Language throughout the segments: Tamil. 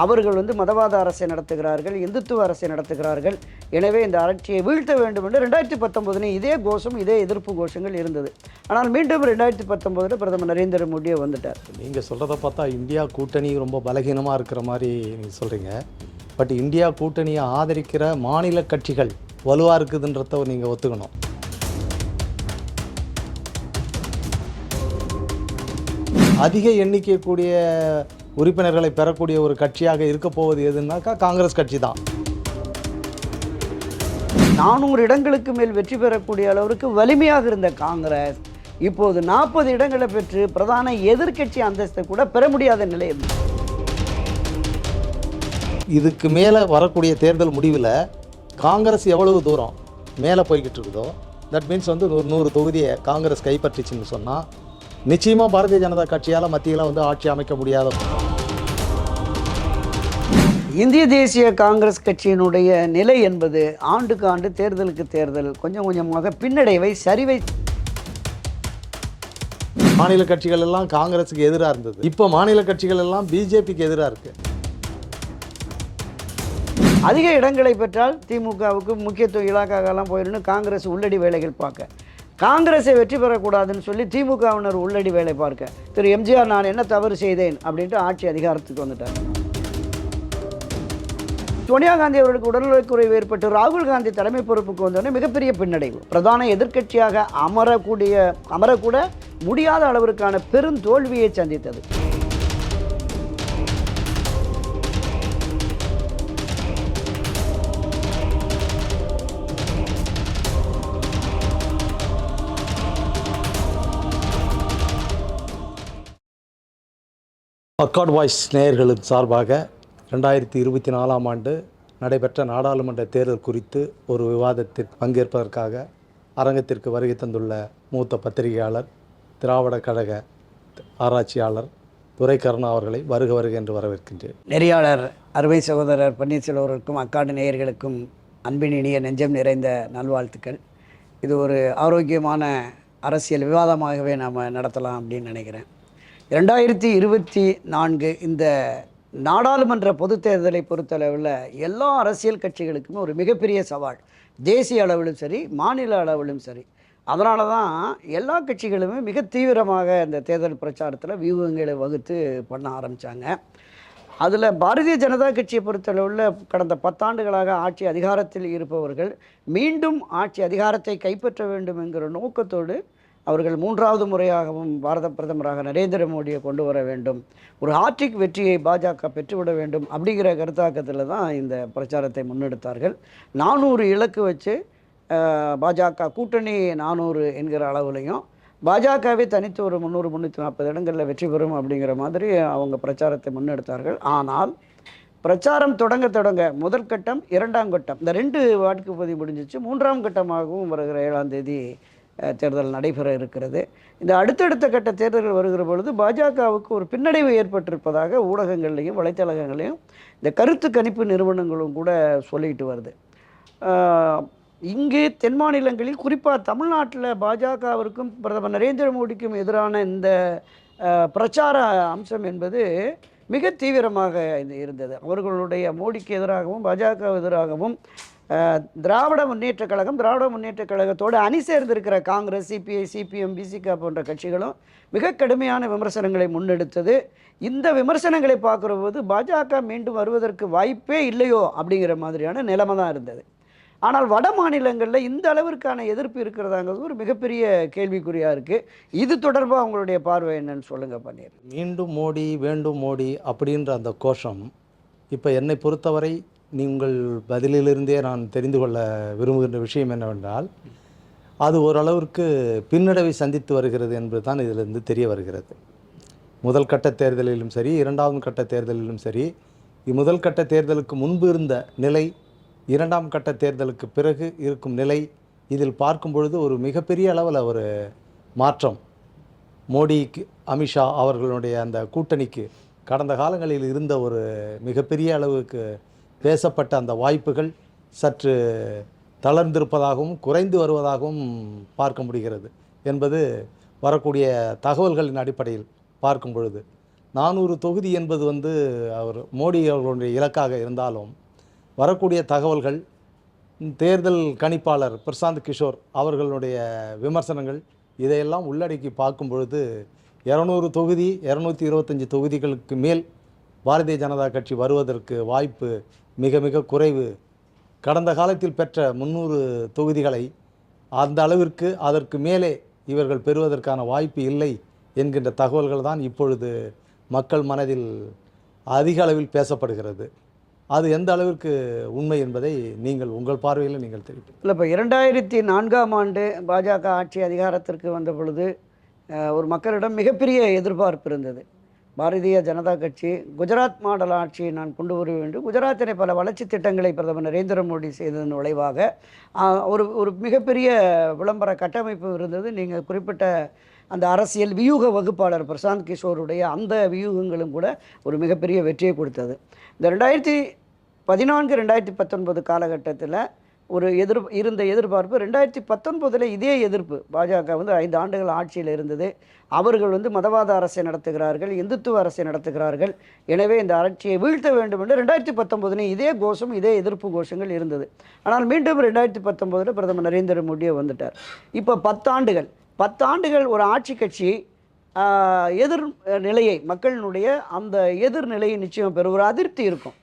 அவர்கள் வந்து மதவாத அரசை நடத்துகிறார்கள் இந்துத்துவ அரசை நடத்துகிறார்கள். எனவே இந்த ஆட்சியை வீழ்த்த வேண்டும் என்று ரெண்டாயிரத்தி பத்தொம்போதுலேயும் இதே கோஷம் இதே எதிர்ப்பு கோஷங்கள் இருந்தது. ஆனால் மீண்டும் ரெண்டாயிரத்தி பத்தொம்போதில் பிரதமர் நரேந்திர மோடியே வந்துட்டார். நீங்கள் சொல்கிறத பார்த்தா இந்தியா கூட்டணி ரொம்ப பலகீனமாக இருக்கிற மாதிரி நீங்கள் சொல்கிறீங்க பட் இந்தியா கூட்டணியை ஆதரிக்கிற மாநில கட்சிகள் வலுவாக இருக்குதுன்றத நீங்கள் ஒத்துக்கணும். அதிக எண்ணிக்கை கூடிய உறுப்பினர்களை பெறக்கூடிய ஒரு கட்சியாக இருக்க போவது எதுனாக்கா காங்கிரஸ் கட்சி தான். நானூறு இடங்களுக்கு மேல் வெற்றி பெறக்கூடிய அளவிற்கு வலிமையாக இருந்த காங்கிரஸ் இப்போது நாற்பது இடங்களை பெற்று பிரதான எதிர்க்கட்சி அந்தஸ்தை கூட பெற முடியாத நிலை இதுக்கு மேலே வரக்கூடிய தேர்தல் முடிவில் காங்கிரஸ் எவ்வளவு தூரம் மேலே போய்கிட்டு இருக்குதோ தட் மீன்ஸ் வந்து ஒரு நூறு தொகுதியை காங்கிரஸ் கைப்பற்றிச்சுன்னு சொன்னால் நிச்சயமாக பாரதிய ஜனதா கட்சியால் மத்தியில் வந்து ஆட்சி அமைக்க முடியாத இந்திய தேசிய காங்கிரஸ் கட்சியினுடைய நிலை என்பது ஆண்டுக்கு ஆண்டு தேர்தலுக்கு தேர்தல் கொஞ்சம் கொஞ்சமாக பின்னடைவை சரிவை மாநில கட்சிகள் எல்லாம் காங்கிரஸுக்கு எதிராக இருந்தது. இப்போ மாநில கட்சிகள் எல்லாம் பிஜேபிக்கு எதிராக இருக்குது அதிக இடங்களை பெற்றால் திமுகவுக்கு முக்கியத்துவ இலாக்காக்கெல்லாம் போயிடணும் காங்கிரஸ் உள்ளடி வேலைகள் பார்க்க. காங்கிரஸை வெற்றி பெறக்கூடாதுன்னு சொல்லி திமுகவினர் உள்ளடி வேலை பார்க்க. திரு எம்ஜிஆர் நான் என்ன தவறு செய்தேன் அப்படின்ட்டு ஆட்சி அதிகாரத்துக்கு வந்துட்டார். சோனியா காந்தி அவர்களுக்கு உடல்நலக்குறைவு ஏற்பட்டு ராகுல் காந்தி தலைமை பொறுப்புக்கு வந்தோடனே மிகப்பெரிய பின்னடைவு. பிரதான எதிர்க்கட்சியாக அமரக்கூடிய அமரக்கூட முடியாத அளவிற்கான பெரும் தோல்வியை சந்தித்தது. அக்கார்ட் வாய்ஸ் நேயர்களின் சார்பாக ரெண்டாயிரத்தி இருபத்தி நாலாம் ஆண்டு நடைபெற்ற நாடாளுமன்ற தேர்தல் குறித்து ஒரு விவாதத்தில் பங்கேற்பதற்காக அரங்கத்திற்கு வருகை தந்துள்ள மூத்த பத்திரிகையாளர் திராவிட கழக ஆராய்ச்சியாளர் துரை அவர்களை வருக வருக என்று வரவேற்கின்றேன். நெறியாளர் அறுவை சகோதரர் பன்னீர்செல்வருக்கும் அக்காடு நேயர்களுக்கும் அன்பின் இனிய நெஞ்சம் நிறைந்த நல்வாழ்த்துக்கள். இது ஒரு ஆரோக்கியமான அரசியல் விவாதமாகவே நாம் நடத்தலாம் அப்படின்னு நினைக்கிறேன். ரெண்டாயிரத்தி இருபத்தி நான்கு இந்த நாடாளுமன்ற பொதுத் தேர்தலை பொறுத்தளவில் எல்லா அரசியல் கட்சிகளுக்குமே ஒரு மிகப்பெரிய சவால். தேசிய அளவிலும் சரி மாநில அளவிலும் சரி. அதனால தான் எல்லா கட்சிகளுமே மிக தீவிரமாக இந்த தேர்தல் பிரச்சாரத்தில் வியூகங்களை வகுத்து பண்ண ஆரம்பித்தாங்க அதில் பாரதிய ஜனதா கட்சியை பொறுத்தளவில் கடந்த பத்தாண்டுகளாக ஆட்சி அதிகாரத்தில் இருப்பவர்கள் மீண்டும் ஆட்சி அதிகாரத்தை கைப்பற்ற வேண்டும் என்கிற நோக்கத்தோடு அவர்கள் மூன்றாவது முறையாகவும் பாரத பிரதமராக நரேந்திர மோடியை கொண்டு வர வேண்டும். ஒரு ஹாட்ரிக் வெற்றியை பாஜக பெற்றுவிட வேண்டும் அப்படிங்கிற கருத்தாக்கத்தில் தான் இந்த பிரச்சாரத்தை முன்னெடுத்தார்கள். நானூறு இலக்கு வச்சு பாஜக கூட்டணி நானூறு என்கிற அளவுலையும் பாஜகவே தனித்து ஒரு முந்நூறு முந்நூற்றி நாற்பது இடங்களில் வெற்றி பெறும் அப்படிங்கிற மாதிரி அவங்க பிரச்சாரத்தை முன்னெடுத்தார்கள். ஆனால் பிரச்சாரம் தொடங்க தொடங்க முதற்கட்டம் இரண்டாம் கட்டம் இந்த ரெண்டு வாக்குப்பதிவு முடிஞ்சிச்சு. மூன்றாம் கட்டமாகவும் வருகிற ஏழாம் தேதி தேர்தல் நடைபெற இருக்கிறது. இந்த அடுத்தடுத்த கட்ட தேர்தல்கள் வருகிற பொழுது பாஜகவுக்கு ஒரு பின்னடைவு ஏற்பட்டிருப்பதாக ஊடகங்கள்லையும் வலைத்தளங்களையும் இந்த கருத்து கணிப்பு நிறுவனங்களும் கூட சொல்லிட்டு வருது. இங்கே தென் மாநிலங்களில் குறிப்பாக தமிழ்நாட்டில் பாஜகவிற்கும் பிரதமர் நரேந்திர மோடிக்கும் எதிரான இந்த பிரச்சார அம்சம் என்பது மிக தீவிரமாக இது இருந்தது. அவர்களுடைய மோடிக்கு எதிராகவும் பாஜக எதிராகவும் திராவிட முன்னேற்றக் கழகம் திராவிட முன்னேற்றக் கழகத்தோடு அணி சேர்ந்திருக்கிற காங்கிரஸ் சிபிஐ சிபிஎம் பிசிகா போன்ற கட்சிகளும் மிக கடுமையான விமர்சனங்களை முன்னெடுத்தது. இந்த விமர்சனங்களை பார்க்குற போது பாஜக மீண்டும் வருவதற்கு வாய்ப்பே இல்லையோ அப்படிங்கிற மாதிரியான நிலைமை தான் இருந்தது. ஆனால் வட மாநிலங்களில் இந்த அளவிற்கான எதிர்ப்பு இருக்கிறதாங்கிறது ஒரு மிகப்பெரிய கேள்விக்குறியாக இருக்குது இது தொடர்பாக அவங்களுடைய பார்வை என்னன்னு சொல்லுங்கள் பன்னீர். மீண்டும் மோடி வேண்டும் மோடி அப்படின்ற அந்த கோஷம் இப்போ என்னை பொறுத்தவரை நீங்கள் பதிலிலிருந்தே நான் தெரிந்து கொள்ள விரும்புகின்ற விஷயம் என்னவென்றால் அது ஓரளவிற்கு பின்னடைவை சந்தித்து வருகிறது என்பது தான் இதிலிருந்து தெரிய வருகிறது. முதல் கட்ட தேர்தலிலும் சரி இரண்டாவது கட்ட தேர்தலிலும் சரி இ- முதல் கட்ட தேர்தலுக்கு முன்பு இருந்த நிலை இரண்டாம் கட்ட தேர்தலுக்கு பிறகு இருக்கும் நிலை இதில் பார்க்கும் பொழுது ஒரு மிகப்பெரிய அளவில் ஒரு மாற்றம். மோடிக்கு அமித்ஷா அவர்களுடைய அந்த கூட்டணிக்கு கடந்த காலங்களில் இருந்த ஒரு மிகப்பெரிய அளவுக்கு பேசப்பட்ட அந்த வாய்ப்புகள் சற்று தளர்ந்திருப்பதாகவும் குறைந்து வருவதாகவும் பார்க்க முடிகிறது என்பது வரக்கூடிய தகவல்களின் அடிப்படையில் பார்க்கும் பொழுது. நானூறு தொகுதி என்பது வந்து அவர் மோடி அவர்களுடைய இலக்காக இருந்தாலும் வரக்கூடிய தகவல்கள் தேர்தல் கணிப்பாளர் பிரசாந்த் கிஷோர் அவர்களுடைய விமர்சனங்கள் இதையெல்லாம் உள்ளடக்கி பார்க்கும் பொழுது இரநூறு தொகுதி இரநூத்தி இருபத்தஞ்சி தொகுதிகளுக்கு மேல் பாரதிய ஜனதா கட்சி வருவதற்கு வாய்ப்பு மிக மிக குறைவு. கடந்த காலத்தில் பெற்ற முந்நூறு தொகுதிகளை அந்த அளவிற்கு அதற்கு மேலே இவர்கள் பெறுவதற்கான வாய்ப்பு இல்லை என்கின்ற தகவல்கள் தான் இப்பொழுது மக்கள் மனதில் அதிக அளவில் பேசப்படுகிறது. அது எந்த அளவிற்கு உண்மை என்பதை நீங்கள் உங்கள் பார்வையில் நீங்கள் தெரிவிப்பீர்கள். இல்லை இப்போ இரண்டாயிரத்தி நான்காம் ஆண்டு பாஜக ஆட்சி அதிகாரத்திற்கு வந்த பொழுது ஒரு மக்களிடம் மிகப்பெரிய எதிர்பார்ப்பு இருந்தது. பாரதிய ஜனதா கட்சி குஜராத் மாடல் ஆட்சியை நான் கொண்டு வர வேண்டும். குஜராத்தினை பல வளர்ச்சி திட்டங்களை பிரதமர் நரேந்திர மோடி செய்ததன் விளைவாக ஒரு ஒரு மிகப்பெரிய விளம்பர கட்டமைப்பு இருந்தது. நீங்கள் குறிப்பிட்ட அந்த அரசியல் வியூக வகுப்பாளர் பிரசாந்த் கிஷோருடைய அந்த வியூகங்களும் கூட ஒரு மிகப்பெரிய வெற்றியை கொடுத்தது. இந்த ரெண்டாயிரத்தி பதினான்கு ரெண்டாயிரத்தி பத்தொன்பது காலகட்டத்தில் ஒரு எதிர் இருந்த எதிர்பார்ப்பு. ரெண்டாயிரத்தி பத்தொன்பதில் இதே எதிர்ப்பு. பாஜக வந்து ஐந்து ஆண்டுகள் ஆட்சியில் இருந்தது. அவர்கள் வந்து மதவாத அரசை நடத்துகிறார்கள் இந்துத்துவ அரசை நடத்துகிறார்கள். எனவே இந்த ஆட்சியை வீழ்த்த வேண்டும் என்று ரெண்டாயிரத்தி பத்தொன்பதுலேயும் இதே கோஷம் இதே எதிர்ப்பு கோஷங்கள் இருந்தது. ஆனால் மீண்டும் ரெண்டாயிரத்தி பத்தொன்பதில் பிரதமர் நரேந்திர மோடியை வந்துட்டார். இப்போ பத்தாண்டுகள். பத்தாண்டுகள் ஒரு ஆட்சி கட்சி எதிர் நிலையை மக்களினுடைய அந்த எதிர்நிலையை நிச்சயம் பெறும் ஒரு அதிருப்தி இருக்கும்.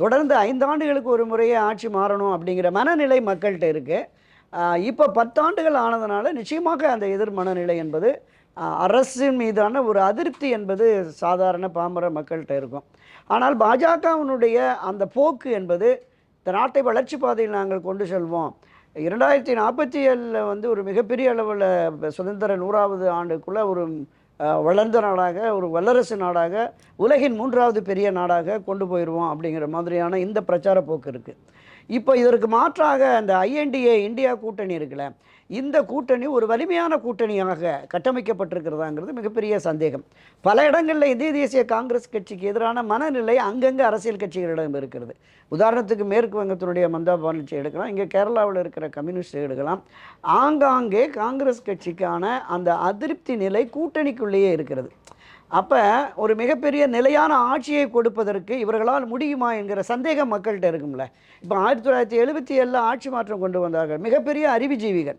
தொடர்ந்து ஐந்தாண்டுகளுக்கு ஒரு முறையே ஆட்சி மாறணும் அப்படிங்கிற மனநிலை மக்கள்கிட்ட இருக்குது இப்போ பத்தாண்டுகள் ஆனதுனால நிச்சயமாக அந்த எதிர் மனநிலை என்பது அரசின் மீதான ஒரு அதிருப்தி என்பது சாதாரண பாமர மக்கள்கிட்ட இருக்கும். ஆனால் பாஜகவினுடைய அந்த போக்கு என்பது இந்த நாட்டை வளர்ச்சி பாதையில் நாங்கள் கொண்டு செல்வோம். இரண்டாயிரத்தி நாற்பத்தி ஏழில் வந்து ஒரு மிகப்பெரிய அளவில் சுதந்திர நூறாவது ஆண்டுக்குள்ளே ஒரு வளர்ந்த நாடாக ஒரு வல்லரசு நாடாக உலகின் மூன்றாவது பெரிய நாடாக கொண்டு போயிடுவோம் அப்படிங்கிற மாதிரியான இந்த பிரச்சார போக்கு இருக்குது இப்போ இதற்கு மாற்றாக அந்த ஐஎன்டிஏ இந்தியா கூட்டணி இருக்குல்ல இந்த கூட்டணி ஒரு வலிமையான கூட்டணியாக கட்டமைக்கப்பட்டிருக்கிறதாங்கிறது மிகப்பெரிய சந்தேகம். பல இடங்களில் இந்திய தேசிய காங்கிரஸ் கட்சிக்கு எதிரான மனநிலை அங்கங்கே அரசியல் கட்சிகளிடம் இருக்கிறது. உதாரணத்துக்கு மேற்கு வங்கத்தினுடைய மம்தா பானர்ஜி எடுக்கலாம் இங்கே கேரளாவில் இருக்கிற கம்யூனிஸ்ட் எடுக்கலாம். ஆங்காங்கே காங்கிரஸ் கட்சிக்கான அந்த அதிருப்தி நிலை கூட்டணிக்குள்ளேயே இருக்கிறது. அப்போ ஒரு மிகப்பெரிய நிலையான ஆட்சியை கொடுப்பதற்கு இவர்களால் முடியுமா என்கிற சந்தேகம் மக்கள்கிட்ட இருக்கும்ல. இப்போ ஆயிரத்தி தொள்ளாயிரத்தி எழுபத்தி ஏழில் ஆட்சி மாற்றம் கொண்டு வந்தார்கள் மிகப்பெரிய அறிவுஜீவிகள்.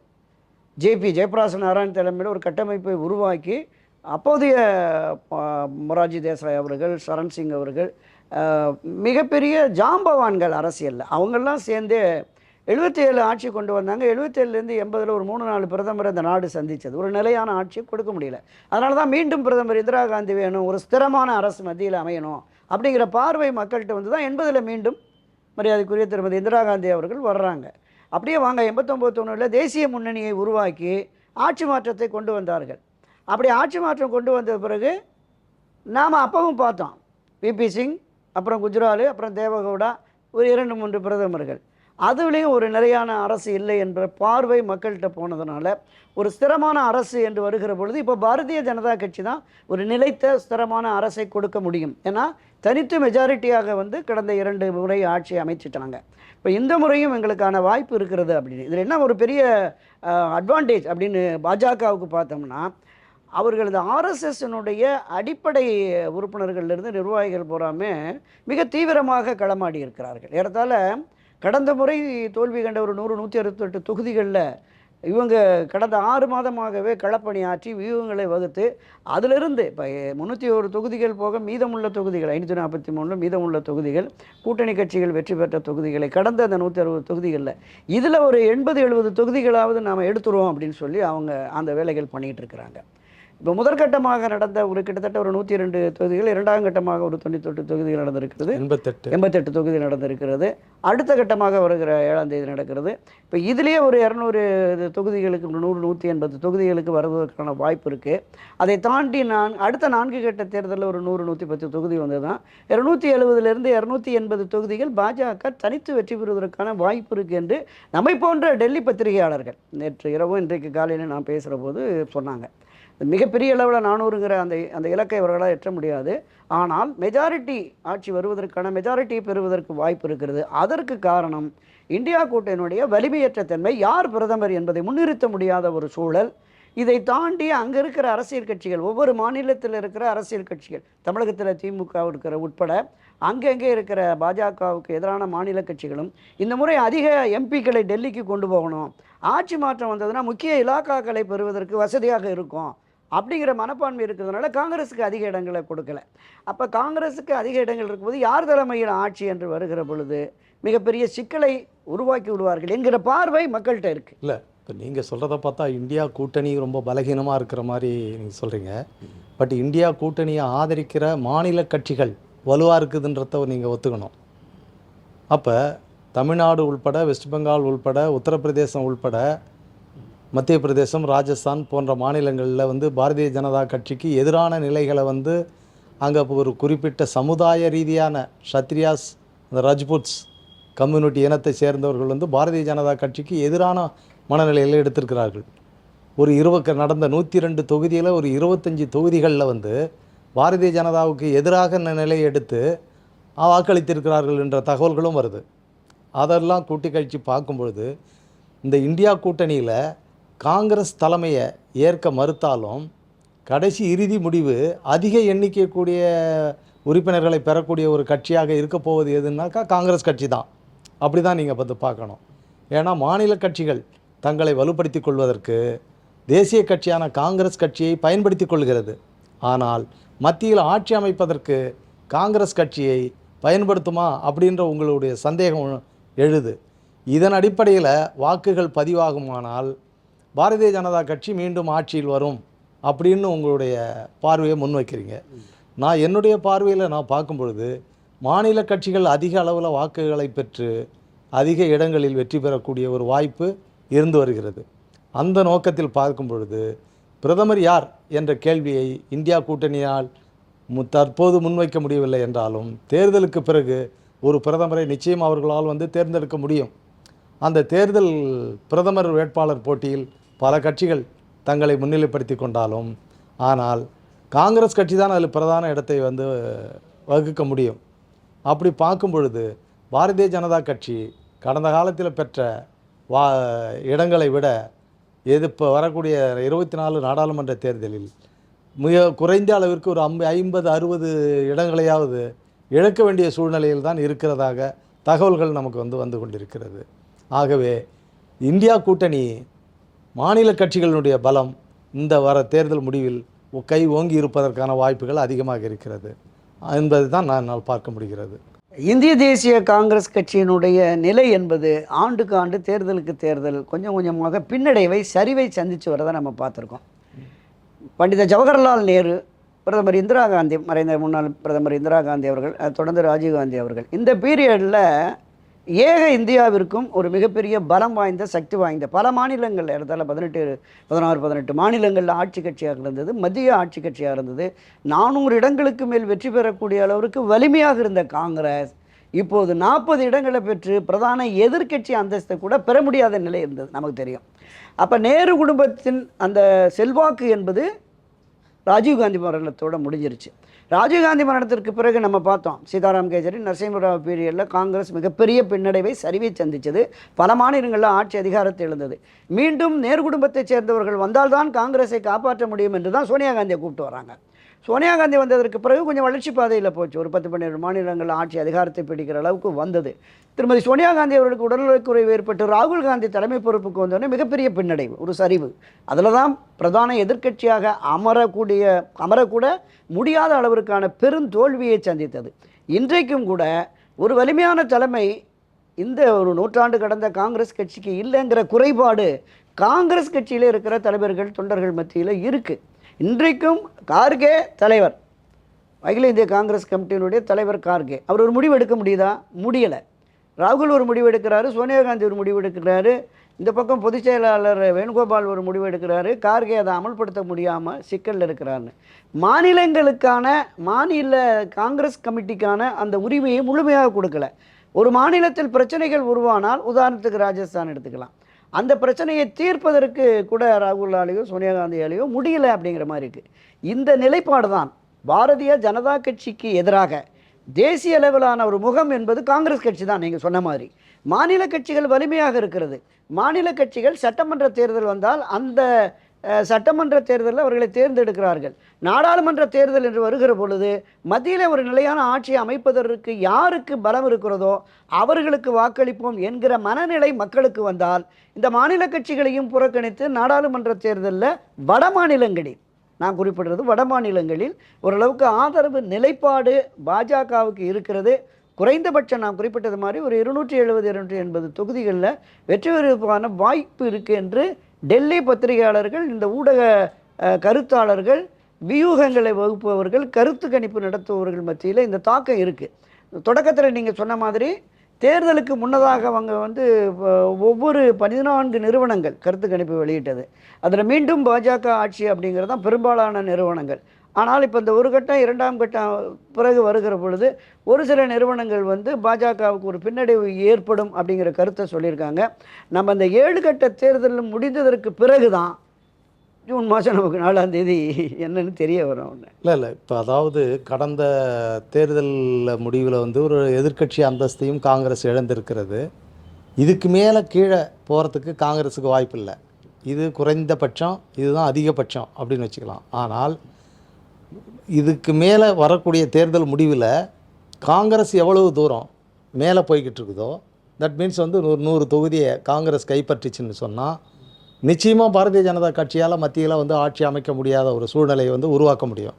ஜேபி ஜெயபிரகாஷ் நாராயண் தலைமையில் ஒரு கட்டமைப்பை உருவாக்கி அப்போதைய மொராஜி தேசாய் அவர்கள் சரண் சிங் அவர்கள் மிகப்பெரிய ஜாம்பவான்கள் அரசியலில். அவங்கெல்லாம் சேர்ந்து எழுபத்தி ஏழு ஆட்சி கொண்டு வந்தாங்க. எழுபத்தேழுலேருந்து எண்பதில் ஒரு மூணு நாலு பிரதமர் இந்த நாடு சந்தித்தது ஒரு நிலையான ஆட்சியை கொடுக்க முடியல. அதனால தான் மீண்டும் பிரதமர் இந்திரா காந்தி வேணும் ஒரு ஸ்திரமான அரசு மத்தியில் அமையணும் அப்படிங்கிற பார்வை மக்கள்கிட்ட வந்து தான் எண்பதில் மீண்டும் மரியாதைக்குரிய திருமதி இந்திரா காந்தி அவர்கள் வர்றாங்க. அப்படியே வாங்க எண்பத்தொம்போது தொண்ணூறில் தேசிய முன்னணியை உருவாக்கி ஆட்சி மாற்றத்தை கொண்டு வந்தார்கள். அப்படி ஆட்சி மாற்றம் கொண்டு வந்த பிறகு நாம் அப்பவும் பார்த்தோம். விபி சிங் அப்புறம் குஜ்ராலு அப்புறம் தேவகவுடா ஒரு இரண்டு மூன்று பிரதமர்கள். அதுலேயும் ஒரு நிலையான அரசு இல்லை என்ற பார்வை மக்கள்கிட்ட போனதுனால ஒரு ஸ்திரமான அரசு என்று வருகிற பொழுது இப்போ பாரதிய ஜனதா கட்சி தான் ஒரு நிலைத்த ஸ்திரமான அரசை கொடுக்க முடியும். ஏன்னா தனித்து மெஜாரிட்டியாக வந்து கடந்த இரண்டு முறை ஆட்சி அமைச்சிட்டாங்க. இப்போ இந்த முறையும் எங்களுக்கான வாய்ப்பு இருக்கிறது அப்படின்னு. இதில் என்ன ஒரு பெரிய அட்வான்டேஜ் அப்படின்னு பாஜகவுக்கு பார்த்தோம்னா அவர்களது ஆர்எஸ்எஸ்னுடைய அடிப்படை உறுப்பினர்கள்லேருந்து நிர்வாகிகள் பூராமே மிக தீவிரமாக களமாடி இருக்கிறார்கள். ஏறத்தாழ கடந்த முறை தோல்வி கண்ட ஒரு நூறு நூற்றி அறுபத்தெட்டு தொகுதிகளில் இவங்க கடந்த ஆறு மாதமாகவே களப்பணியாற்றி வியூகங்களை வகுத்து அதிலிருந்து இப்போ முந்நூற்றி ஒரு தொகுதிகள் போக மீதமுள்ள தொகுதிகள் ஐநூற்றி நாற்பத்தி மூணில் மீதமுள்ள தொகுதிகள் கூட்டணி கட்சிகள் வெற்றி பெற்ற தொகுதிகளை கடந்த அந்த நூற்றி அறுபது தொகுதிகளில் இதில் ஒரு எண்பது எழுபது தொகுதிகளாவது நாம் எடுத்துருவோம் அப்படின்னு சொல்லி அவங்க அந்த வேலைகள் பண்ணிகிட்டு இருக்கிறாங்க. இப்போ முதற்கட்டமாக நடந்த ஒரு கிட்டத்தட்ட ஒரு நூற்றி இரண்டு தொகுதிகள் இரண்டாம் கட்டமாக ஒரு தொண்ணூத்தெட்டு தொகுதிகள் நடந்திருக்கிறது. எண்பத்தெட்டு. எண்பத்தெட்டு தொகுதி நடந்திருக்கிறது. அடுத்த கட்டமாக வருகிற ஏழாம் தேதி நடக்கிறது. இப்போ இதுலேயே ஒரு இரநூறு தொகுதிகளுக்கு நூறு நூற்றி எண்பது தொகுதிகளுக்கு வருவதற்கான வாய்ப்பு இருக்குது அதை தாண்டி நான் அடுத்த நான்கு கட்ட தேர்தலில் ஒரு நூறு நூற்றி பத்து தொகுதி வந்து தான் இரநூத்தி எழுபதுலேருந்து இரநூத்தி எண்பது தொகுதிகள் பாஜக தனித்து வெற்றி பெறுவதற்கான வாய்ப்பு இருக்குது என்று நம்மை போன்ற டெல்லி பத்திரிகையாளர்கள் நேற்று இரவு இன்றைக்கு காலையில் நான் பேசுகிற போது சொன்னாங்க. மிகப்பெரிய அளவில் நானூறுங்கிற அந்த அந்த இலக்கை அவர்களால் எட்ட முடியாது. ஆனால் மெஜாரிட்டி ஆட்சி வருவதற்கான மெஜாரிட்டியை பெறுவதற்கு வாய்ப்பு இருக்கிறது. அதற்கு காரணம் இந்தியா கூட்டணியுடைய வலிமையற்ற தன்மை. யார் பிரதமர் என்பதை முன்னிறுத்த முடியாத ஒரு சூழல். இதை தாண்டி அங்கே இருக்கிற அரசியல் கட்சிகள் ஒவ்வொரு மாநிலத்தில் இருக்கிற அரசியல் கட்சிகள் தமிழகத்தில் திமுக இருக்கிற உட்பட அங்கங்கே இருக்கிற பாஜகவுக்கு எதிரான மாநில கட்சிகளும் இந்த முறை அதிக எம்பிக்களை டெல்லிக்கு கொண்டு போகணும். ஆட்சி மாற்றம் வந்ததுன்னா முக்கிய இலாக்காக்களை பெறுவதற்கு வசதியாக இருக்கும். அப்படிங்கிற மனப்பான்மை இருக்கிறதுனால காங்கிரஸுக்கு அதிக இடங்களை கொடுக்கல. அப்போ காங்கிரஸுக்கு அதிக இடங்கள் இருக்கும்போது யார் தலைமையில் ஆட்சி என்று வருகிற பொழுது மிகப்பெரிய சிக்கலை உருவாக்கி விடுவார்கள் என்கிற பார்வை மக்கள்கிட்ட இருக்கு. இல்லை இப்போ நீங்கள் சொல்கிறத பார்த்தா இந்தியா கூட்டணி ரொம்ப பலகீனமாக இருக்கிற மாதிரி நீங்கள் சொல்கிறீங்க பட் இந்தியா கூட்டணியை ஆதரிக்கிற மாநில கட்சிகள் வலுவாக இருக்குதுன்றத நீங்கள் ஒத்துக்கணும். அப்போ தமிழ்நாடு உள்பட வெஸ்ட் பெங்கால் உள்பட உத்தரப்பிரதேசம் உள்பட மத்திய பிரதேசம் ராஜஸ்தான் போன்ற மாநிலங்களில் வந்து பாரதிய ஜனதா கட்சிக்கு எதிரான நிலைகளை வந்து அங்கே ஒரு குறிப்பிட்ட சமுதாய ரீதியான ஷத்ரியாஸ் அந்த ரஜ்புட்ஸ் கம்யூனிட்டி இனத்தை சேர்ந்தவர்கள் வந்து பாரதிய ஜனதா கட்சிக்கு எதிரான மனநிலையில் எடுத்திருக்கிறார்கள். ஒரு இருபக்கு நடந்த நூற்றி ரெண்டு தொகுதியில் ஒரு இருபத்தஞ்சி தொகுதிகளில் வந்து பாரதிய ஜனதாவுக்கு எதிராக நிலையை எடுத்து வாக்களித்திருக்கிறார்கள் என்ற தகவல்களும் வருது. அதெல்லாம் கூட்டி கழித்து பார்க்கும்பொழுது இந்த இந்தியா கூட்டணியில் காங்கிரஸ் தலைமையை ஏற்க மறுத்தாலும் கடைசி இறுதி முடிவு அதிக எண்ணிக்கை கூடிய உறுப்பினர்களை பெறக்கூடிய ஒரு கட்சியாக இருக்க போவது எதுனாக்கா காங்கிரஸ் கட்சி தான். அப்படி தான் நீங்கள் வந்து பார்க்கணும். ஏன்னா மாநில கட்சிகள் தங்களை வலுப்படுத்தி கொள்வதற்கு தேசிய கட்சியான காங்கிரஸ் கட்சியை பயன்படுத்தி கொள்கிறது. ஆனால் மத்தியில் ஆட்சி அமைப்பதற்கு காங்கிரஸ் கட்சியை பயன்படுத்துமா அப்படின்ற உங்களுடைய சந்தேகம் எழுது. இதன் அடிப்படையில் வாக்குகள் பதிவாகுமானால் பாரதிய ஜனதா கட்சி மீண்டும் ஆட்சியில் வரும் அப்படின்னு உங்களுடைய பார்வையை முன்வைக்கிறீங்க. நான் என்னுடைய பார்வையில் நான் பார்க்கும் பொழுது மாநில கட்சிகள் அதிக அளவில் வாக்குகளை பெற்று அதிக இடங்களில் வெற்றி பெறக்கூடிய ஒரு வாய்ப்பு இருந்து வருகிறது. அந்த நோக்கத்தில் பார்க்கும் பொழுது பிரதமர் யார் என்ற கேள்வியை இந்தியா கூட்டணியால் தற்போது முன்வைக்க முடியவில்லை என்றாலும் தேர்தலுக்கு பிறகு ஒரு பிரதமரை நிச்சயம் அவர்களால் வந்து தேர்ந்தெடுக்க முடியும். அந்த தேர்தல் பிரதமர் வேட்பாளர் போட்டியில் பல கட்சிகள் தங்களை முன்னிலைப்படுத்தி கொண்டாலும் ஆனால் காங்கிரஸ் கட்சி தான் அதில் பிரதான இடத்தை வந்து வகுக்க முடியும். அப்படி பார்க்கும் பொழுது பாரதிய ஜனதா கட்சி கடந்த காலத்தில் பெற்ற வா இடங்களை விட எது இப்போ வரக்கூடிய இருபத்தி நாலு நாடாளுமன்ற தேர்தலில் மிக குறைந்த அளவிற்கு ஒரு அம் ஐம்பது அறுபது இடங்களையாவது இழக்க வேண்டிய சூழ்நிலையில் தான் இருக்கிறதாக தகவல்கள் நமக்கு வந்து வந்து கொண்டிருக்கிறது. ஆகவே இந்தியா கூட்டணி மாநில கட்சிகளினுடைய பலம் இந்த வர தேர்தல் முடிவில் கை ஓங்கி இருப்பதற்கான வாய்ப்புகள் அதிகமாக இருக்கிறது. என்பது தான் நான் என்னால் பார்க்க முடிகிறது. இந்திய தேசிய காங்கிரஸ் கட்சியினுடைய நிலை என்பது ஆண்டுக்கு ஆண்டு தேர்தலுக்கு தேர்தல் கொஞ்சம் கொஞ்சமாக பின்னடைவை சரிவை சந்தித்து வரதை நம்ம பார்த்துருக்கோம். பண்டித ஜவஹர்லால் நேரு பிரதமர் இந்திரா காந்தி மறைந்த முன்னாள் பிரதமர் இந்திரா காந்தி அவர்கள் தொடர்ந்து ராஜீவ் காந்தி அவர்கள் இந்த பீரியடில் ஏக இந்தியாவிற்கும் ஒரு மிகப்பெரிய பலம் வாய்ந்த சக்தி வாய்ந்த பல மாநிலங்கள் இடத்துல பதினெட்டு பதினாறு பதினெட்டு மாநிலங்களில் ஆட்சி கட்சியாக இருந்தது மத்திய ஆட்சி கட்சியாக இருந்தது. நானூறு இடங்களுக்கு மேல் வெற்றி பெறக்கூடிய அளவிற்கு வலிமையாக இருந்த காங்கிரஸ். இப்போது நாற்பது இடங்களை பெற்று பிரதான எதிர்க்கட்சி அந்தஸ்தை கூட பெற முடியாத நிலை இருந்தது நமக்கு தெரியும். அப்போ நேரு குடும்பத்தின் அந்த செல்வாக்கு என்பது ராஜீவ்காந்தி மரணத்தோட முடிஞ்சிருச்சு. ராஜீவ்காந்தி மரணத்திற்கு பிறகு நம்ம பார்த்தோம் சீதாராம் கேஜரி நரசிம்மராவ் பீரியடில் காங்கிரஸ் மிகப்பெரிய பின்னடைவை சரிவை சந்தித்தது பல மாநிலங்களில் ஆட்சி அதிகாரத்தை எழுந்தது மீண்டும் நேர் குடும்பத்தைச் சேர்ந்தவர்கள் வந்தால்தான் காங்கிரஸை காப்பாற்ற முடியும் என்று தான் சோனியா காந்தியை கூப்பிட்டு வராங்க. சோனியா காந்தி வந்ததற்கு பிறகு கொஞ்சம் வளர்ச்சி பாதையில் போச்சு. ஒரு பத்து பன்னிரெண்டு மாநிலங்களில் ஆட்சி அதிகாரத்தை பிடிக்கிற அளவுக்கு வந்தது. திருமதி சோனியா காந்தி அவர்களுக்கு உடல்நலக்குறைவு ஏற்பட்டு ராகுல் காந்தி தலைமை பொறுப்புக்கு வந்தோடனே மிகப்பெரிய பின்னடைவு ஒரு சரிவு. அதில் தான் பிரதான எதிர்க்கட்சியாக அமரக்கூடிய அமரக்கூட முடியாத அளவிற்கான பெருந்தோல்வியை சந்தித்தது. இன்றைக்கும் கூட ஒரு வலிமையான தலைமை இந்த ஒரு நூற்றாண்டு கடந்த காங்கிரஸ் கட்சிக்கு இல்லைங்கிற குறைபாடு காங்கிரஸ் கட்சியில் இருக்கிற தலைவர்கள் தொண்டர்கள் மத்தியில் இருக்குது இன்றைக்கும் கார்கே தலைவர். அகில இந்திய காங்கிரஸ் கமிட்டியினுடைய தலைவர் கார்கே. அவர் ஒரு முடிவு எடுக்க முடியுதா? முடியலை. ராகுல் ஒரு முடிவு எடுக்கிறாரு சோனியா காந்தி ஒரு முடிவு எடுக்கிறாரு இந்த பக்கம் பொதுச் செயலாளர் வேணுகோபால் ஒரு முடிவு எடுக்கிறாரு கார்கே அதை அமல்படுத்த முடியாமல் சிக்கலில் இருக்கிறாருன்னு. மாநிலங்களுக்கான மாநில காங்கிரஸ் கமிட்டிக்கான அந்த உரிமையை முழுமையாக கொடுக்கல. ஒரு மாநிலத்தில் பிரச்சனைகள் உருவானால் உதாரணத்துக்கு ராஜஸ்தான் எடுத்துக்கலாம். அந்த பிரச்சனையை தீர்ப்பதற்கு கூட ராகுலாலேயோ சோனியா காந்தியாலேயோ முடியல அப்படிங்கிற மாதிரி இருக்குது இந்த நிலைப்பாடு தான் பாரதிய ஜனதா கட்சிக்கு எதிராக தேசிய அளவிலான ஒரு முகம் என்பது காங்கிரஸ் கட்சி தான் நீங்கள் சொன்ன மாதிரி. மாநில கட்சிகள் வலிமையாக இருக்கிறது. மாநில கட்சிகள் சட்டமன்ற தேர்தல் வந்தால் அந்த சட்டமன்ற தேர்தலில் அவர்களை தேர்ந்தெடுக்கிறார்கள். நாடாளுமன்ற தேர்தல் என்று வருகிற பொழுது மத்தியில் ஒரு நிலையான ஆட்சியை அமைப்பதற்கு யாருக்கு பலம் இருக்கிறதோ அவர்களுக்கு வாக்களிப்போம் என்கிற மனநிலை மக்களுக்கு வந்தால் இந்த மாநில கட்சிகளையும் புறக்கணித்து நாடாளுமன்ற தேர்தலில் வட மாநிலங்களில் நான் குறிப்பிடுறது வட மாநிலங்களில் ஓரளவுக்கு ஆதரவு நிலைப்பாடு பாஜகவுக்கு இருக்கிறது. குறைந்தபட்சம் நான் குறிப்பிட்டது மாதிரி ஒரு இருநூற்றி எழுபது இருநூற்றி எண்பது தொகுதிகளில் வெற்றி பெறுவதற்கான வாய்ப்பு இருக்குது என்று டெல்லி பத்திரிகையாளர்கள் இந்த ஊடக கருத்தாளர்கள் வியூகங்களை வகுப்பவர்கள் கருத்து கணிப்பு நடத்துபவர்கள் மத்தியில் இந்த தாக்கம் இருக்குது தொடக்கத்தில் நீங்கள் சொன்ன மாதிரி தேர்தலுக்கு முன்னதாக அவங்க வந்து ஒவ்வொரு பதினான்கு நிறுவனங்கள் கருத்து கணிப்பு வெளியிட்டது. அதில் மீண்டும் பாஜக ஆட்சி அப்படிங்கிறது தான் பெரும்பாலான நிறுவனங்கள். ஆனால் இப்போ இந்த ஒரு கட்டம் இரண்டாம் கட்டம் பிறகு வருகிற பொழுது ஒரு சில நிறுவனங்கள் வந்து பாஜகவுக்கு ஒரு பின்னடைவு ஏற்படும் அப்படிங்கிற கருத்தை சொல்லியிருக்காங்க. நம்ம இந்த ஏழு கட்ட தேர்தல் முடிந்ததற்கு பிறகு தான் ஜூன் மாதம் நமக்கு நாலாம் தேதி என்னன்னு தெரிய வரும் ஒன்று இல்லை இல்லை. இப்போ அதாவது கடந்த தேர்தலில் முடிவில் வந்து ஒரு எதிர்க்கட்சி அந்தஸ்தையும் காங்கிரஸ் இழந்திருக்கிறது. இதுக்கு மேலே கீழே போகிறதுக்கு காங்கிரஸுக்கு வாய்ப்பு இல்லை இது குறைந்தபட்சம் இதுதான் அதிகபட்சம் அப்படின்னு வச்சுக்கலாம். ஆனால் இதுக்கு மேலே வரக்கூடிய தேர்தல் முடிவில் காங்கிரஸ் எவ்வளவு தூரம் மேலே போய்கிட்டு இருக்குதோ தட் மீன்ஸ் வந்து ஒரு நூறு தொகுதியை காங்கிரஸ் கைப்பற்றிச்சுன்னு சொன்னால் நிச்சயமாக பாரதிய ஜனதா கட்சியால் மத்தியில் வந்து ஆட்சி அமைக்க முடியாத ஒரு சூழ்நிலையை வந்து உருவாக்க முடியும்.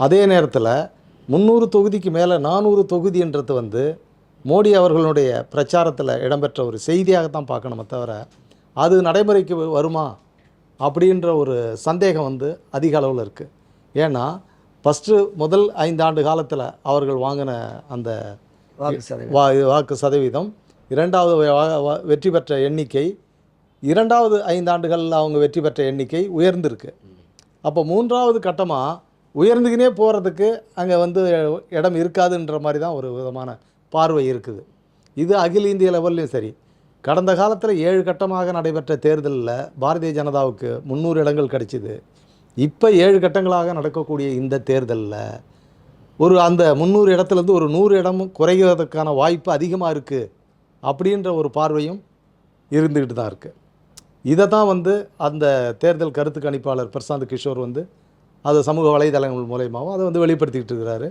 அதே நேரத்தில் முந்நூறு தொகுதிக்கு மேலே நானூறு தொகுதின்றது வந்து மோடி அவர்களுடைய பிரச்சாரத்தில் இடம்பெற்ற ஒரு செய்தியாகத்தான் பார்க்கணுமே தவிர அது நடைமுறைக்கு வருமா அப்படின்ற ஒரு சந்தேகம் வந்து அதிக அளவில் இருக்குது ஏன்னா ஃபஸ்ட்டு முதல் ஐந்தாண்டு காலத்தில் அவர்கள் வாங்கின அந்த வாக்கு சதவீதம். வா வாக்கு சதவீதம். இரண்டாவது வெற்றி பெற்ற எண்ணிக்கை. இரண்டாவது ஐந்தாண்டுகளில் அவங்க வெற்றி பெற்ற எண்ணிக்கை உயர்ந்திருக்கு. அப்போ மூன்றாவது கட்டமாக உயர்ந்துக்கினே போகிறதுக்கு அங்கே வந்து இடம் இருக்காதுன்ற மாதிரி தான் ஒரு விதமான பார்வை இருக்குது. இது அகில இந்திய லெவல்லையும் சரி. கடந்த காலத்தில் ஏழு கட்டமாக நடைபெற்ற தேர்தலில் பாரதிய ஜனதாவுக்கு முந்நூறு இடங்கள் கிடைச்சிது. இப்போ ஏழு கட்டங்களாக நடக்கக்கூடிய இந்த தேர்தலில் ஒரு அந்த முந்நூறு இடத்துலேருந்து ஒரு நூறு இடம் குறைகிறதுக்கான வாய்ப்பு அதிகமாக இருக்குது அப்படின்ற ஒரு பார்வையும் இருந்துக்கிட்டு தான் இருக்குது இதை தான் வந்து அந்த தேர்தல் கருத்து கணிப்பாளர் பிரசாந்த் கிஷோர் வந்து அது சமூக வலைதளங்கள் மூலயமாவும் அதை வந்து வெளிப்படுத்திக்கிட்டு இருக்கிறாரு.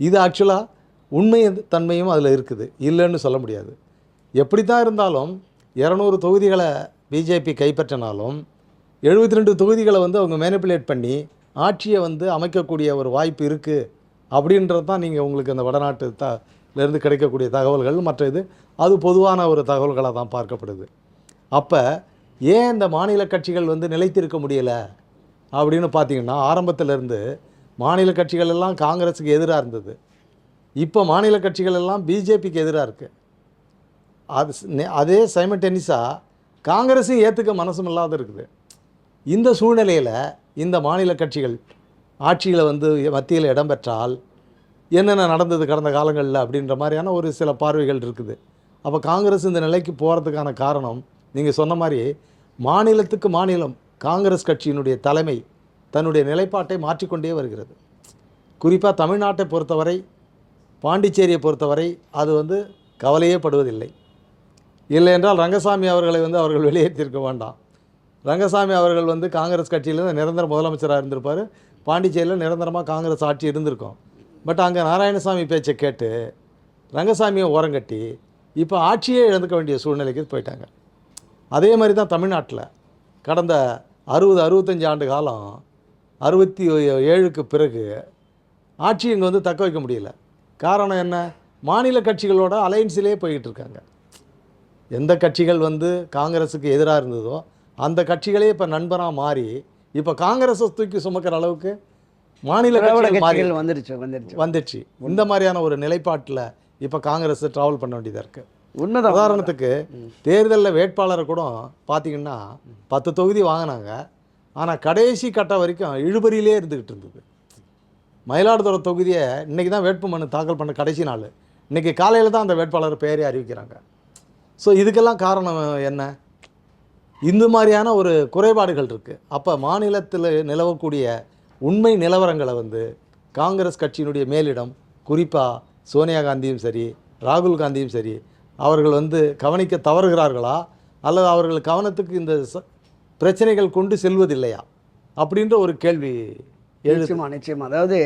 இது ஆக்சுவலாக உண்மை தன்மையும் அதில் இருக்குது. இல்லைன்னு சொல்ல முடியாது. எப்படி தான் இருந்தாலும் இரநூறு தொகுதிகளை பிஜேபி கைப்பற்றினாலும் எழுபத்தி ரெண்டு தொகுதிகளை வந்து அவங்க மேனிப்புலேட் பண்ணி ஆட்சியை வந்து அமைக்கக்கூடிய ஒரு வாய்ப்பு இருக்குது அப்படின்றது தான் நீங்கள் உங்களுக்கு அந்த வடநாட்டு த இருந்து கிடைக்கக்கூடிய தகவல்கள். மற்ற இது அது பொதுவான ஒரு தகவல்களாக தான் பார்க்கப்படுது. அப்போ ஏன் இந்த மாநில கட்சிகள் வந்து நிலைத்திருக்க முடியலை அப்படின்னு பார்த்தீங்கன்னா ஆரம்பத்திலேருந்து மாநில கட்சிகள் எல்லாம் காங்கிரஸுக்கு எதிராக இருந்தது. இப்போ மாநில கட்சிகள் எல்லாம் பிஜேபிக்கு எதிராக இருக்குது அது ஸ்- அதே சைமண்டெனிஸாக காங்கிரஸையும் ஏற்றுக்க மனசும் இல்லாத இருக்குது. இந்த சூழ்நிலையில் இந்த மாநில கட்சிகள் ஆட்சியில் வந்து மத்தியில் இடம்பெற்றால் என்னென்ன நடந்தது கடந்த காலங்களில் அப்படின்ற மாதிரியான ஒரு சில பார்வைகள் இருக்குது. அப்போ காங்கிரஸ் இந்த நிலைக்கு போகிறதுக்கான காரணம் நீங்கள் சொன்ன மாதிரி மாநிலத்துக்கு மாநிலம் காங்கிரஸ் கட்சியினுடைய தலைமை தன்னுடைய நிலைப்பாட்டை மாற்றிக்கொண்டே வருகிறது. குறிப்பாக தமிழ்நாட்டை பொறுத்தவரை பாண்டிச்சேரியை பொறுத்தவரை அது வந்து கவலையே படுவதில்லை. இல்லை என்றால் ரங்கசாமி அவர்களை வந்து அவர்கள் வெளியேற்றிருக்க வேண்டாம். ரங்கசாமி அவர்கள் வந்து காங்கிரஸ் கட்சியிலேருந்து நிரந்தர முதலமைச்சராக இருந்திருப்பார். பாண்டிச்சேரியில் நிரந்தரமாக காங்கிரஸ் ஆட்சி இருந்திருக்கும். பட் அங்கே நாராயணசாமி பேச்சை கேட்டு ரங்கசாமியை ஓரங்கட்டி இப்போ ஆட்சியே இழந்துக்க வேண்டிய சூழ்நிலைக்கு போயிட்டாங்க. அதே மாதிரி தான் தமிழ்நாட்டில் கடந்த அறுபது அறுபத்தஞ்சு ஆண்டு காலம் அறுபத்தி ஏழுக்கு பிறகு ஆட்சி இங்கே வந்து தக்க வைக்க முடியல. காரணம் என்ன? மாநில கட்சிகளோட அலையன்ஸிலே போய்கிட்டு இருக்காங்க. எந்த கட்சிகள் வந்து காங்கிரஸுக்கு எதிராக இருந்ததோ அந்த கட்சிகளே இப்போ நண்பனாக மாறி இப்போ காங்கிரஸை தூக்கி சுமக்கிற அளவுக்கு மாநில கட்சிகள் வந்துருச்சு வந்துருச்சு. வந்துச்சு இந்த மாதிரியான ஒரு நிலைப்பாட்டில் இப்போ காங்கிரஸ் ட்ராவல் பண்ண வேண்டியதாக இருக்குது உண்மைதான் உதாரணத்துக்கு தேர்தலில் வேட்பாளரை கூட பார்த்தீங்கன்னா பத்து தொகுதி வாங்கினாங்க. ஆனால் கடைசி கட்ட வரைக்கும் இழுபறியிலே இருந்துக்கிட்டு இருந்தது. மயிலாடுதுறை தொகுதியை இன்றைக்கி தான் வேட்புமனு தாக்கல் பண்ண கடைசி நாள். இன்றைக்கி காலையில் தான் அந்த வேட்பாளர் பெயரை அறிவிக்கிறாங்க. ஸோ இதுக்கெல்லாம் காரணம் என்ன? இந்த மாதிரியான ஒரு குறைபாடுகள் இருக்குது அப்போ மாநிலத்தில் நிலவக்கூடிய உண்மை நிலவரங்களை வந்து காங்கிரஸ் கட்சியினுடைய மேலிடம் குறிப்பாக சோனியா காந்தியும் சரி ராகுல் காந்தியும் சரி அவர்கள் வந்து கவனிக்க தவறுகிறார்களா? அல்லது அவர்கள் கவனத்துக்கு இந்த பிரச்சனைகள் கொண்டு செல்வதில்லையா? அப்படின்ற ஒரு கேள்வி எழு நிச்சயமா நிச்சயமா. அதாவது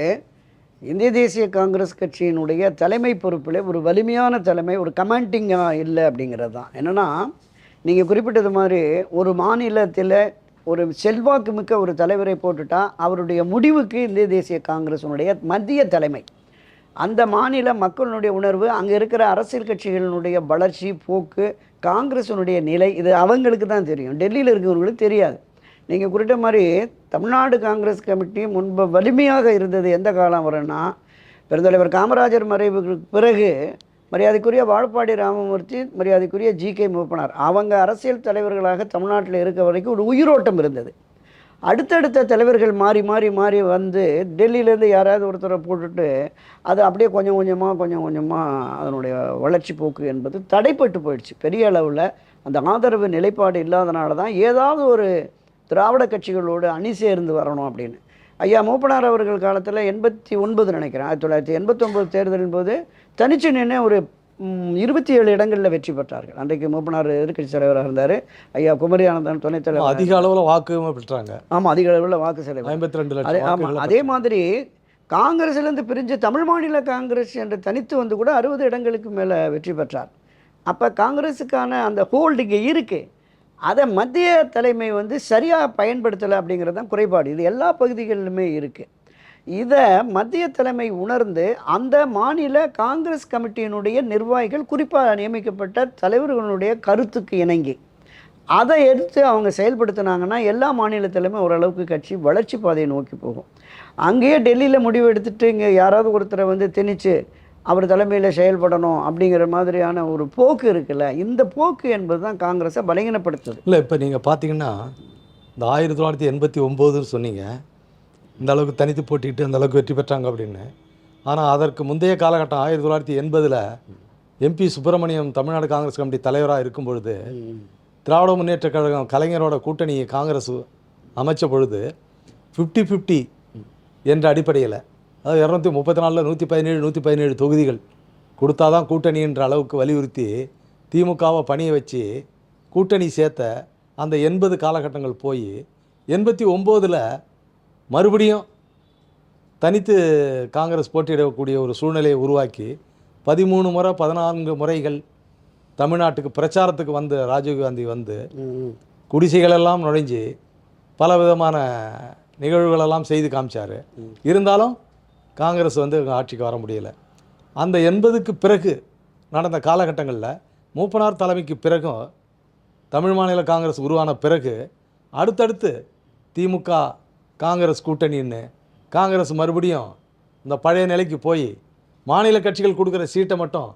இந்திய தேசிய காங்கிரஸ் கட்சியினுடைய தலைமை பொறுப்பில் ஒரு வலிமையான தலைமை ஒரு கமாண்டிங்காக இல்லை அப்படிங்கிறது தான் என்னென்னா நீங்கள் குறிப்பிட்டது மாதிரி ஒரு மாநிலத்தில் ஒரு செல்வாக்கு மிக்க ஒரு தலைவரை போட்டுட்டா அவருடைய முடிவுக்கு இந்திய தேசிய காங்கிரஸினுடைய மத்திய தலைமை. அந்த மாநில மக்களுடைய உணர்வு அங்கே இருக்கிற அரசியல் கட்சிகளினுடைய வளர்ச்சி போக்கு காங்கிரஸினுடைய நிலை இது அவங்களுக்கு தான் தெரியும். டெல்லியில் இருக்கிறவங்களுக்கு தெரியாது. நீங்கள் குறிப்பிட்ட மாதிரி தமிழ்நாடு காங்கிரஸ் கமிட்டி முன்பு வலிமையாக இருந்தது எந்த காலம் வரும்னா பெருந்தலைவர் காமராஜர் மறைவுக்கு பிறகு மரியாதைக்குரிய வாழப்பாடி ராமமூர்த்தி மரியாதைக்குரிய ஜி கே மூப்பனார். அவங்க அரசியல் தலைவர்களாக தமிழ்நாட்டில் இருக்க வரைக்கும் ஒரு உயிரோட்டம் இருந்தது. அடுத்தடுத்த தலைவர்கள் மாறி மாறி மாறி வந்து டெல்லியிலேருந்து யாராவது ஒருத்தரை போட்டுட்டு அது அப்படியே கொஞ்சம் கொஞ்சமாக கொஞ்சம் கொஞ்சமாக அதனுடைய வளர்ச்சி போக்கு என்பது தடைப்பட்டு போயிடுச்சு. பெரிய அளவில் அந்த ஆதரவு நிலைப்பாடு இல்லாதனால தான் ஏதாவது ஒரு திராவிட கட்சிகளோடு அணி சேர்ந்து வரணும் அப்படின்னு. ஐயா மூப்பனார் அவர்கள் காலத்தில் எண்பத்தி ஒன்பது நினைக்கிறேன் ஆயிரத்தி தொள்ளாயிரத்தி எண்பத்தொம்போது தேர்தலின் போது தனிச்சு நின்று ஒரு இருபத்தி ஏழு இடங்களில் வெற்றி பெற்றார்கள். அன்றைக்கு மூப்பனார் எதிர்க்கட்சி தலைவராக இருந்தார். ஐயா குமரி ஆனந்தன் துணைத் தலைவர். அதிக அளவில் வாக்குமே பெற்றாங்க. ஆமாம் அதிக அளவில் வாக்கு செலவு. ஐம்பத்தி ரெண்டு ஆமாம் அதே மாதிரி காங்கிரஸ்லேருந்து பிரிஞ்சு தமிழ் மாநில காங்கிரஸ் என்று தனித்து வந்து கூட அறுபது இடங்களுக்கு மேலே வெற்றி பெற்றார். அப்போ காங்கிரஸுக்கான அந்த ஹோல்டு இங்கே இருக்குது அதை மத்திய தலைமை வந்து சரியாக பயன்படுத்தலை அப்படிங்கிறது தான் குறைபாடு. இது எல்லா பகுதிகளிலுமே இருக்குது இதை மத்திய தலைமை உணர்ந்து அந்த மாநில காங்கிரஸ் கமிட்டியினுடைய நிர்வாகிகள் குறிப்பாக நியமிக்கப்பட்ட தலைவர்களுடைய கருத்துக்கு இணங்கி அதை எடுத்து அவங்க செயல்படுத்தினாங்கன்னா எல்லா மாநிலத்திலுமே ஓரளவுக்கு கட்சி வளர்ச்சி பாதையை நோக்கி போகும். அங்கேயே டெல்லியில் முடிவு எடுத்துட்டு இங்கே யாராவது ஒருத்தரை வந்து திணிச்சு அவர் தலைமையில் செயல்படணும் அப்படிங்கிற மாதிரியான ஒரு போக்கு இருக்குல்ல இந்த போக்கு என்பது தான் காங்கிரஸை பலகீனப்படுத்துது. இல்லை இப்போ நீங்கள் பார்த்தீங்கன்னா இந்த ஆயிரத்தி தொள்ளாயிரத்தி எண்பத்தி ஒம்போதுன்னு சொன்னீங்க. இந்த அளவுக்கு தனித்து போட்டிக்கிட்டு அந்த அளவுக்கு வெற்றி பெற்றாங்க அப்படின்னு. ஆனால் அதற்கு முந்தைய காலகட்டம் ஆயிரத்தி தொள்ளாயிரத்தி எண்பதில் MP Subramaniam Tamil Nadu Congress committee தலைவராக இருக்கும் பொழுது திராவிட முன்னேற்றக் கழகம் கலைஞரோட கூட்டணி காங்கிரஸ் அமைச்ச பொழுது ஃபிஃப்டி ஃபிஃப்டி என்ற அடிப்படையில் அதாவது இரநூத்தி முப்பத்தி நாலில் நூற்றி பதினேழு நூற்றி பதினேழு தொகுதிகள் கொடுத்தா தான் கூட்டணின்ற அளவுக்கு வலியுறுத்தி திமுகவை பணிய வச்சு கூட்டணி சேர்த்த அந்த எண்பது காலகட்டங்கள் போய் எண்பத்தி ஒம்போதில் மறுபடியும் தனித்து காங்கிரஸ் போட்டியிடக்கூடிய ஒரு சூழ்நிலையை உருவாக்கி பதிமூணு முறை பதினான்கு முறைகள் தமிழ்நாட்டுக்கு பிரச்சாரத்துக்கு வந்த ராஜீவ்காந்தி வந்து குடிசைகளெல்லாம் நுழைஞ்சு பல விதமான நிகழ்வுகளெல்லாம் செய்து காமிச்சார். இருந்தாலும் காங்கிரஸ் வந்து ஆட்சிக்கு வர முடியல. அந்த எண்பதுக்கு பிறகு நடந்த காலகட்டங்களில் மூப்பனார் தலைமைக்கு பிறகும் தமிழ் மாநில காங்கிரஸ் உருவான பிறகு அடுத்தடுத்து திமுக காங்கிரஸ் கூட்டணின்னு காங்கிரஸ் மறுபடியும் இந்த பழைய நிலைக்கு போய் மாநில கட்சிகள் கொடுக்குற சீட்டை மட்டும்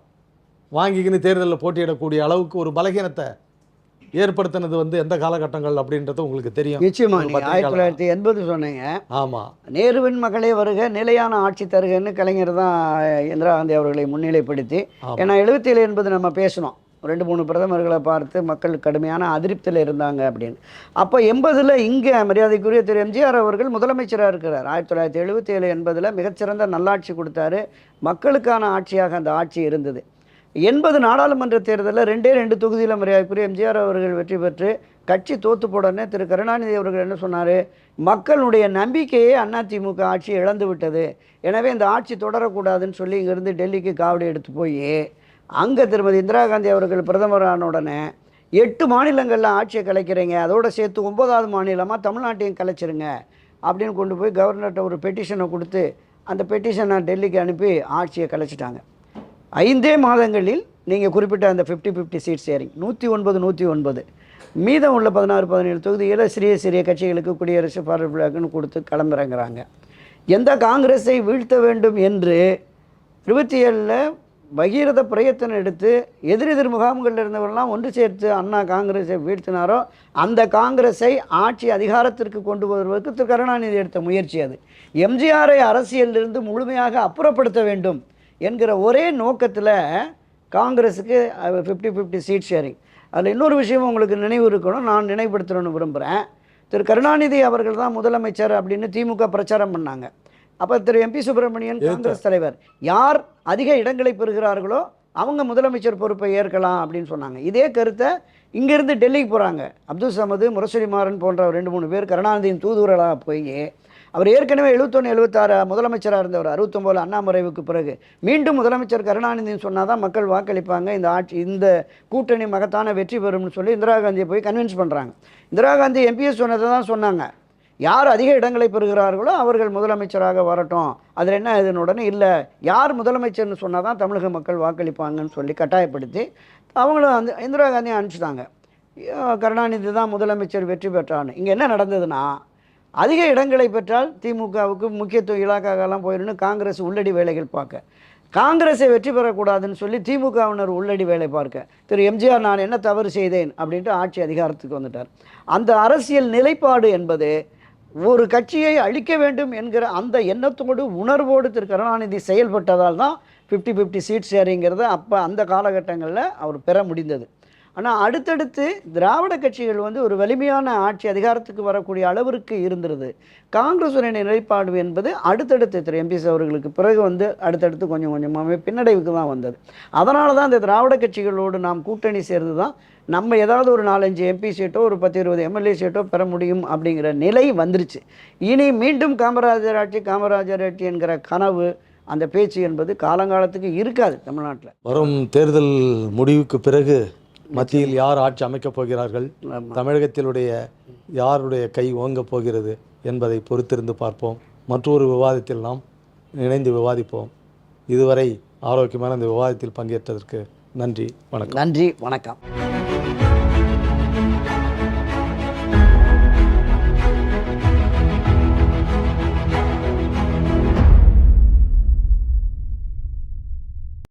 வாங்கிக்கின்னு தேர்தலில் போட்டியிடக்கூடிய அளவுக்கு ஒரு பலகீனத்தை ஏற்படுத்தினது வந்து எந்த காலகட்டங்கள் அப்படின்றது உங்களுக்கு தெரியும். நிச்சயமா ஆயிரத்தி. தொள்ளாயிரத்தி எண்பது சொன்னீங்க. ஆமாம் நேருவின் மகளே வருக நிலையான ஆட்சி தருகன்னு கலைஞர் தான் இந்திரா காந்தி அவர்களை முன்னிலைப்படுத்தி. ஏன்னா எழுபத்தேழு என்பது நம்ம பேசணும் ரெண்டு மூணு பிரதமர்களை பார்த்து மக்கள் கடுமையான அதிருப்தியில் இருந்தாங்க அப்படின்னு. அப்போ எண்பதில் இங்கே மரியாதைக்குரிய திரு எம்ஜிஆர் அவர்கள் முதலமைச்சராக இருக்கிறார். ஆயிரத்தி தொள்ளாயிரத்தி எழுபத்தி ஏழு எண்பதில் மிகச்சிறந்த நல்லாட்சி கொடுத்தாரு. மக்களுக்கான ஆட்சியாக அந்த ஆட்சி இருந்தது. எண்பது நாடாளுமன்ற தேர்தலில் ரெண்டே ரெண்டு தொகுதியில் மரியாதைக்குரிய எம்ஜிஆர் அவர்கள் வெற்றி பெற்று கட்சி தோத்து போடனே திரு. கருணாநிதி அவர்கள் என்ன சொன்னார்? மக்களுடைய நம்பிக்கையே அதிமுக ஆட்சி இழந்து விட்டது. எனவே இந்த ஆட்சி தொடரக்கூடாதுன்னு சொல்லி இங்கேருந்து டெல்லிக்கு காவடி எடுத்து போய் அங்கே திருமதி இந்திரா காந்தி அவர்கள் பிரதமரான உடனே எட்டு மாநிலங்களில் ஆட்சியை கலைக்கிறீங்க அதோடு சேர்த்து ஒன்பதாவது மாநிலமாக தமிழ்நாட்டையும் கலைச்சிருங்க அப்படின்னு கொண்டு போய் கவர்னர்கிட்ட ஒரு பெட்டிஷனை கொடுத்து அந்த பெட்டிஷனை டெல்லிக்கு அனுப்பி ஆட்சியை கலைச்சிட்டாங்க. ஐந்தே மாதங்களில் நீங்கள் குறிப்பிட்ட அந்த ஃபிஃப்டி ஃபிஃப்டி சீட் ஷேரிங் நூற்றி ஒன்பது நூற்றி ஒன்பது. மீதம் உள்ள பதினாறு பதினேழு தொகுதியில் சிறிய சிறிய கட்சிகளுக்கு குடியரசு ஃபார்வர்ட் கொடுத்து களமிறங்குறாங்க. எந்த காங்கிரஸை வீழ்த்த வேண்டும் என்று இருபத்தி ஏழில் பகீரத பிரயத்தனம் எடுத்து எதிரெதிர் முகாம்களில் இருந்தவரெல்லாம் ஒன்று சேர்த்து அண்ணா காங்கிரஸை வீழ்த்தினாரோ அந்த காங்கிரஸை ஆட்சி அதிகாரத்திற்கு கொண்டு வருவதற்கு திரு கருணாநிதி எடுத்த முயற்சி அது. எம்ஜிஆரை அரசியலிருந்து முழுமையாக அப்புறப்படுத்த வேண்டும். என்கிற ஒரே நோக்கத்தில் காங்கிரஸுக்கு ஃபிஃப்டி ஃபிஃப்டி சீட் ஷேரிங் அதில் இன்னொரு விஷயம் உங்களுக்கு நினைவு இருக்கணும் நான் நினைவுபடுத்தணும்னு விரும்புகிறேன் திரு கருணாநிதி அவர்கள் தான் முதலமைச்சர் அப்படின்னு திமுக பிரச்சாரம் பண்ணாங்க. அப்போ திரு எம்பி சுப்பிரமணியன் காங்கிரஸ் தலைவர் யார் அதிக இடங்களை பெறுகிறார்களோ அவங்க முதலமைச்சர் பொறுப்பை ஏற்கலாம் அப்படின்னு சொன்னாங்க. இதே கருத்தை இங்கேருந்து டெல்லிக்கு போகிறாங்க அப்துல் சமது முரசொலி மாறன் போன்ற ரெண்டு மூணு பேர் கருணாநிதியின் தூதுவர்களாக போய் அவர் ஏற்கனவே எழுபத்தொன்று எழுபத்தாறு முதலமைச்சராக இருந்தவர் அறுபத்தொம்போது அண்ணா மறைவுக்கு பிறகு. மீண்டும் முதலமைச்சர் கருணாநிதின்னு சொன்னால் தான் மக்கள் வாக்களிப்பாங்க. இந்த ஆட்சி இந்த கூட்டணி மகத்தான வெற்றி பெறும்னு சொல்லி இந்திரா காந்தியை போய் கன்வின்ஸ் பண்ணுறாங்க இந்திரா காந்தி எம்பிஎஸ் சொன்னதை தான் சொன்னாங்க. யார் அதிக இடங்களை பெறுகிறார்களோ அவர்கள் முதலமைச்சராக வரட்டும். அதில் என்ன இதனுடனே உடனே இல்லை யார் முதலமைச்சர்னு சொன்னால் தான் தமிழக மக்கள் வாக்களிப்பாங்கன்னு சொல்லி கட்டாயப்படுத்தி அவங்களும் வந்து இந்திரா காந்தியை அனுப்பிச்சிட்டாங்க. கருணாநிதி தான் முதலமைச்சர் வெற்றி பெற்றான்னு. இங்கே என்ன நடந்ததுன்னா அதிக இடங்களை பெற்றால் திமுகவுக்கு முக்கியத்துவம் இலாக்காகலாம் போயிடுன்னு காங்கிரஸ் உள்ளடி வேலைகள் பார்க்க. காங்கிரஸை வெற்றி பெறக்கூடாதுன்னு சொல்லி திமுகவினர் உள்ளடி வேலை பார்க்க. திரு எம்ஜிஆர் நான் என்ன தவறு செய்தேன் அப்படின்ட்டு ஆட்சி அதிகாரத்துக்கு வந்துட்டார். அந்த அரசியல் நிலைப்பாடு என்பது ஒரு கட்சியை அழிக்க வேண்டும் என்கிற அந்த எண்ணத்தோடு உணர்வோடு திரு கருணாநிதி செயல்பட்டதால் தான் ஃபிஃப்டி ஃபிஃப்டி சீட் ஷேரிங்கிறத அப்போ அந்த காலகட்டங்களில் அவர் பெற முடிந்தது. ஆனால் அடுத்தடுத்து திராவிட கட்சிகள் வந்து ஒரு வலிமையான ஆட்சி அதிகாரத்துக்கு வரக்கூடிய அளவிற்கு இருந்திருது. காங்கிரசுடைய நிலைப்பாடு என்பது அடுத்தடுத்து திரு. எம்பிஎஸ் அவர்களுக்கு பிறகு வந்து அடுத்தடுத்து கொஞ்சம் கொஞ்சமாகவே பின்னடைவுக்கு தான் வந்தது. அதனால தான் இந்த திராவிட கட்சிகளோடு நாம் கூட்டணி சேர்ந்து தான் நம்ம ஏதாவது ஒரு நாலஞ்சு எம்பி சீட்டோ ஒரு பத்து இருபது எம்எல்ஏ சீட்டோ பெற முடியும் அப்படிங்கிற நிலை வந்துருச்சு. இனி மீண்டும் காமராஜர் ஆட்சி காமராஜர் ஆட்சி என்கிற கனவு அந்த பேச்சு என்பது காலங்காலத்துக்கு இருக்காது தமிழ்நாட்டில். வரும் தேர்தல் முடிவுக்கு பிறகு மத்தியில் யார் ஆட்சி அமைக்கப் போகிறார்கள்? தமிழகத்திலுடைய யாருடைய கை ஓங்கப் போகிறது என்பதை பொறுத்திருந்து பார்ப்போம். மற்றொரு விவாதத்தில் நாம் இணைந்து விவாதிப்போம். இதுவரை ஆரோக்கியமான இந்த விவாதத்தில் பங்கேற்றதற்கு நன்றி வணக்கம். நன்றி வணக்கம்.